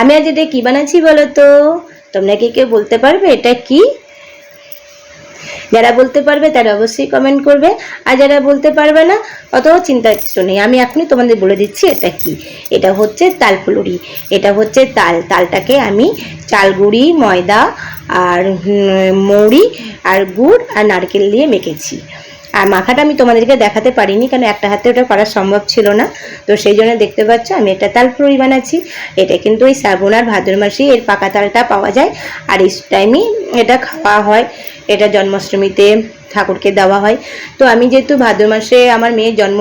আমি আজ এটা কি বানাচ্ছি বলো তো? তোমরা কি কেউ বলতে পারবে এটা কি? যারা বলতে পারবে তারা অবশ্যই কমেন্ট করবে। আর যারা বলতে পারবে না, অত চিন্তার কিছু নেই। আমি এখনই তোমাদের বলে দিচ্ছি এটা কি। এটা হচ্ছে তাল ফুলুরি এটা হচ্ছে তাল। তালটাকে আমি চাল চালগুড়ি, ময়দা আর মৌরি আর গুড় আর নারকেল দিয়ে মেখেছি। আর মাখাটা আমি তোমাদেরকে দেখাতে পারিনি কারণ একটা হাতে ওটা করা সম্ভব ছিল না। তো সেই জন্য দেখতে পাচ্ছ, আমি এটা তাল তালফুলুরি বানাচ্ছি। এটা কিন্তু ওই শ্রাবণ আর ভাদ্র মাসেই এর পাকা তালটা পাওয়া যায়। আর এই টাইমই এটা খাওয়া হয়, এটা জন্মাষ্টমীতে। ঠাকুরকে দেওয়া হয়। তো আমি যেহেতু ভাদ্র মাসে আমার মেয়ের জন্ম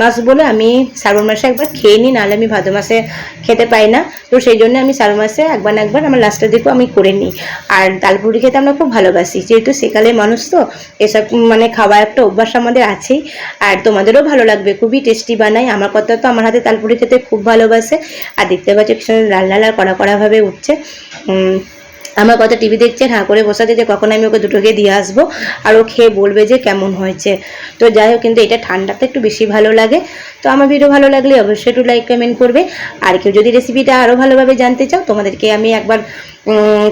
মাস বলে আমি শ্রাবণ মাসে একবার খেয়ে নিই, নাহলে আমি ভাদ্র মাসে খেতে পাই না। তো সেই জন্য আমি শ্রাবণ মাসে একবার না একবার আমার লাস্টের দিকেও আমি করে নিই। আর ডালপুরি খেতে আমরা খুব ভালোবাসি, যেহেতু সেকালে মানুষ তো, এসব মানে খাওয়া একটা অভ্যাস আমাদের আছেই। আর তোমাদেরও ভালো লাগবে, খুবই টেস্টি বানাই আমার কথা তো আমার হাতে তালপুরি খেতে খুব ভালোবাসে। আর দেখতে পাচ্ছি লাল লাল আর কড়া কড়াভাবে উঠছে। আমার কথা টিভি দেখছে হ্যাঁ করে বসাতে, যে কখন আমি ওকে দুটোকে দিয়ে আসব, আর ও খেয়ে বলবে যে কেমন হয়েছে। তো যাই হোক, কিন্তু এটা ঠান্ডাতে একটু বেশি ভালো লাগে। তো আমার ভিডিও ভালো লাগলে অবশ্যই একটু লাইক কমেন্ট করবে। আর কেউ যদি রেসিপিটা আরও ভালোভাবে জানতে চাও, তোমাদেরকে আমি একবার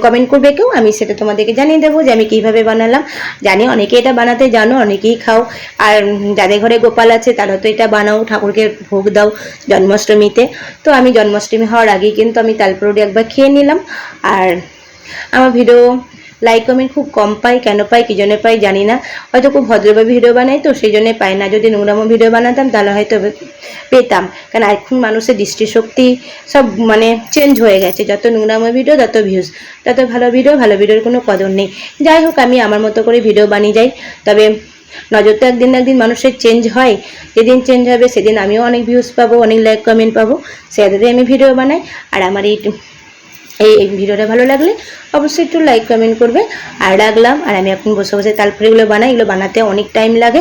কমেন্ট করবে কেউ, আমি সেটা তোমাদেরকে জানিয়ে দেবো যে আমি কীভাবে বানালাম। জানি অনেকে এটা বানাতে জানো, অনেকেই খাও। আর যাদের ঘরে গোপাল আছে, তারা তো এটা বানাও, ঠাকুরকে ভোগ দাও জন্মাষ্টমীতে। তো আমি জন্মাষ্টমী হওয়ার আগেই কিন্তু আমি তালপরোটি একবার খেয়ে নিলাম। আর আমার ভিডিও লাইক কমেন্ট খুব কম পাই, কেন পাই, কী জন্য পাই জানি না। হয়তো খুব ভদ্রভাবে ভিডিও বানাই তো, সেই জন্যে পাই না। যদি নোংরামো ভিডিও বানাতাম, তাহলে হয়তো পেতাম। কারণ এখন মানুষের দৃষ্টিশক্তি সব মানে চেঞ্জ হয়ে গেছে। যত নোংরামো ভিডিও, তত ভিউজ তত ভালো ভিডিও, ভালো ভিডিওর কোনো কদর নেই। যাই হোক, আমি আমার মতো করে ভিডিও বানিয়ে যাই। তবে নজর তো একদিন একদিন মানুষের চেঞ্জ হয়। যেদিন চেঞ্জ হবে, সেদিন আমিও অনেক ভিউজ পাবো, অনেক লাইক কমেন্ট পাবো। সেটাতে আমি ভিডিও বানাই। আর আমার এই এই ভিডিওটা ভালো লাগলে অবশ্যই একটু লাইক কমেন্ট করবে। আর রাখলাম, আর আমি এখন বসে বসে তালপুরিগুলো বানাই। এগুলো বানাতে অনেক টাইম লাগে।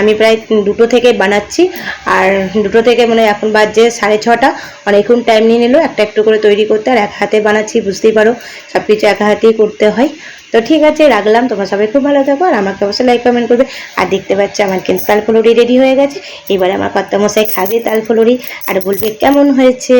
আমি প্রায় দুটো থেকে বানাচ্ছি। আর দুটো থেকে মানে এখন বাজছে সাড়ে ছটা। অনেকক্ষণ টাইম নিয়ে নিল, একটা একটু করে তৈরি করতে। আর এক হাতে বানাচ্ছি, বুঝতেই পারো সব কিছু এক হাতেই করতে হয়। তো ঠিক আছে, রাখলাম। তোমরা সবাই খুব ভালো থাকো, আর আমাকে অবশ্যই লাইক কমেন্ট করবে। আর দেখতে পাচ্ছ আমার কিন্তু তালফুলুরি রেডি হয়ে গেছে। এবারে আমার কর্তা মশাই খাবে তালফুলুরি আর বলবে কেমন হয়েছে?